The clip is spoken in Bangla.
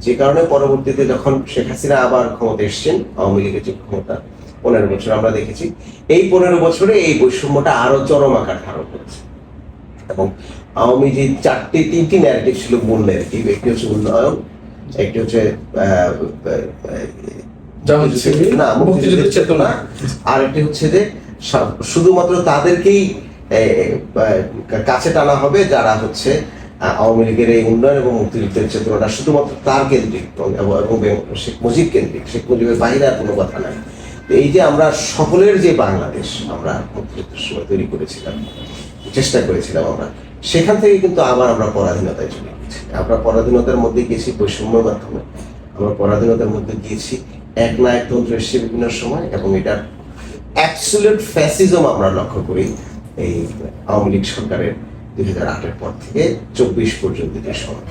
যে কারণে পরবর্তীতে যখন শেখ হাসিনা আবার ক্ষমতা এসছেন আওয়ামী লীগের যে ক্ষমতা পনেরো বছর আমরা দেখেছি এই পনেরো বছরে এই বৈষম্যটা আরও চরম আকার ধারণ করেছে। এবং আওয়ামী যে চারটি তিনটি ন্যারেটিভ ছিল মূল ন্যারেটিভ একটি হচ্ছে উন্নয়ন একটি হচ্ছে না মুক্তিযুদ্ধের চেতনা আর একটি হচ্ছে যে শুধুমাত্র তাদেরকেই কাছে টানা হবে যারা হচ্ছে আওয়ামী লীগের এই উন্নয়ন এবং মুক্তিযুদ্ধের চেতনাটা শুধুমাত্র তার কেন্দ্রিক এবং শেখ মুজিব কেন্দ্রিক। শেখ মুজিবের বাইরে আর কোনো কথা নাই। এই যে আমরা সকলের যে বাংলাদেশ, আমরা মুক্তিযুদ্ধের সময় তৈরি করেছিলাম, চেষ্টা করেছিলাম আমরা, সেখান থেকে কিন্তু আবার আমরা পরাধীনতায় চলে গেছি। আমরা পরাধীনতার মধ্যে গিয়েছি বৈষম্যের মাধ্যমে। আমরা পরাধীনতার মধ্যে গিয়েছি এক নায়কতন্ত্র এসছে বিভিন্ন সময় এবং এটার অ্যাবসুলেট ফ্যাসিজম আমরা লক্ষ্য করি এই আওয়ামী লীগ সরকারের। দুই হাজার আটের পর থেকে চব্বিশ পর্যন্ত যে সময়